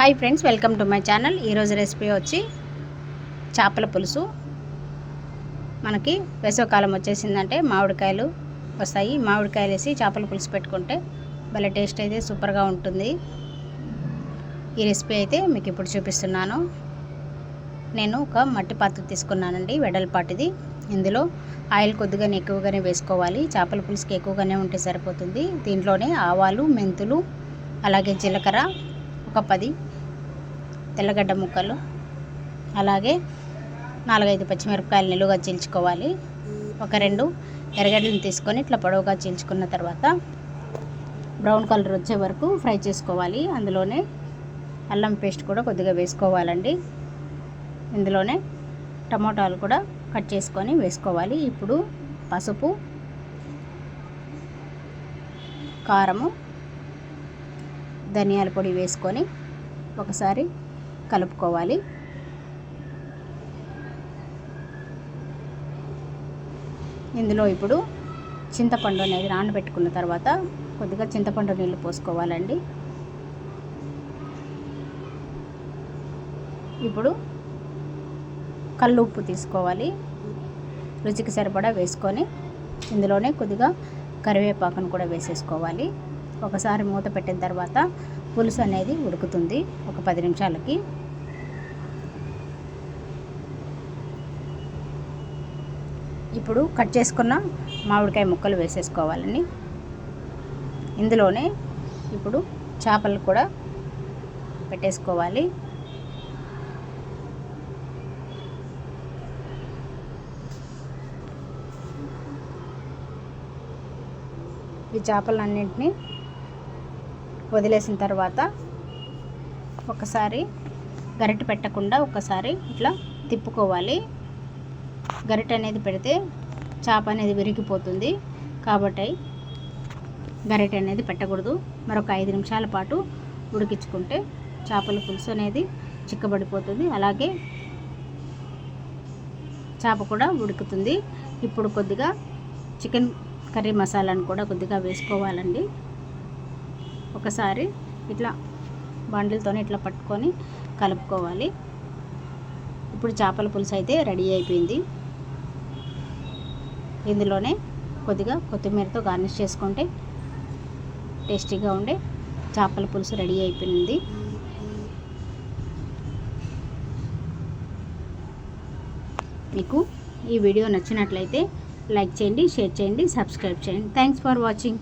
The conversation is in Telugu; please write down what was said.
Hi friends welcome to my channel ఈరోజు రెసిపీ వచ్చి చేపల పులుసు. మనకి వేసవకాలం వచ్చేసిందంటే మామిడికాయలు వస్తాయి. మామిడికాయలు వేసి చేపల పులుసు పెట్టుకుంటే భలే టేస్ట్ అయితే సూపర్గా ఉంటుంది. ఈ రెసిపీ అయితే మీకు ఇప్పుడు చూపిస్తున్నాను. నేను ఒక మట్టి పాత్ర తీసుకున్నానండి వెడల్పాటిది. ఇందులో ఆయిల్ కొద్దిగానే ఎక్కువగానే వేసుకోవాలి. చేపల పులుసుకి ఎక్కువగానే ఉంటే సరిపోతుంది. దీంట్లోనే ఆవాలు మెంతులు అలాగే జీలకర్ర ఒక పది తెల్లగడ్డ ముక్కలు అలాగే నాలుగైదు పచ్చిమిరపకాయలు నిలువుగా చీల్చుకోవాలి. ఒక రెండు ఎర్రగడ్డలు తీసుకొని ఇట్లా పొడవుగా చీల్చుకున్న తర్వాత బ్రౌన్ కలర్ వచ్చే వరకు ఫ్రై చేసుకోవాలి. అందులోనే అల్లం పేస్ట్ కూడా కొద్దిగా వేసుకోవాలండి. ఇందులోనే టమోటాలు కూడా కట్ చేసుకొని వేసుకోవాలి. ఇప్పుడు పసుపు కారము ధనియాల పొడి వేసుకొని ఒకసారి కలుపుకోవాలి. ఇందులో ఇప్పుడు చింతపండు అనేది నానబెట్టుకున్న తర్వాత కొద్దిగా చింతపండు నీళ్ళు పోసుకోవాలండి. ఇప్పుడు కళ్ళు ఉప్పు తీసుకోవాలి. రుచికి సరిపడా వేసుకొని ఇందులోనే కొద్దిగా కరివేపాకును కూడా వేసేసుకోవాలి. ఒకసారి మూత పెట్టిన తర్వాత పులుసు అనేది ఉడుకుతుంది ఒక పది నిమిషాలకి. ఇప్పుడు కట్ చేసుకున్న మామిడికాయ ముక్కలు వేసేసుకోవాలండి. ఇందులోనే ఇప్పుడు చేపలు కూడా పెట్టేసుకోవాలి. ఈ చేపలన్నింటినీ వదిలేసిన తర్వాత ఒకసారి గరిటె పెట్టకుండా ఒకసారి ఇట్లా తిప్పుకోవాలి. గరిటె అనేది పెడితే చేప అనేది విరిగిపోతుంది కాబట్టి గరిటె అనేది పెట్టకూడదు. మరొక ఐదు నిమిషాల పాటు ఉడికించుకుంటే చేపల పులుసు అనేది చిక్కబడిపోతుంది. అలాగే చేప కూడా ఉడుకుతుంది. ఇప్పుడు కొద్దిగా చికెన్ కర్రీ మసాలాను కూడా కొద్దిగా వేసుకోవాలండి. ఒకసారి ఇట్లా బండిలతో ఇట్లా పట్టుకొని కలుపుకోవాలి. ఇప్పుడు చేపల పులుసు అయితే రెడీ అయిపోయింది. ఇందులోనే కొద్దిగా కొత్తిమీరతో గార్నిష్ చేసుకుంటే టేస్టీగా ఉండే చేపల పులుసు రెడీ అయిపోయింది. మీకు ఈ వీడియో నచ్చినట్లయితే లైక్ చేయండి షేర్ చేయండి సబ్స్క్రైబ్ చేయండి. Thanks for watching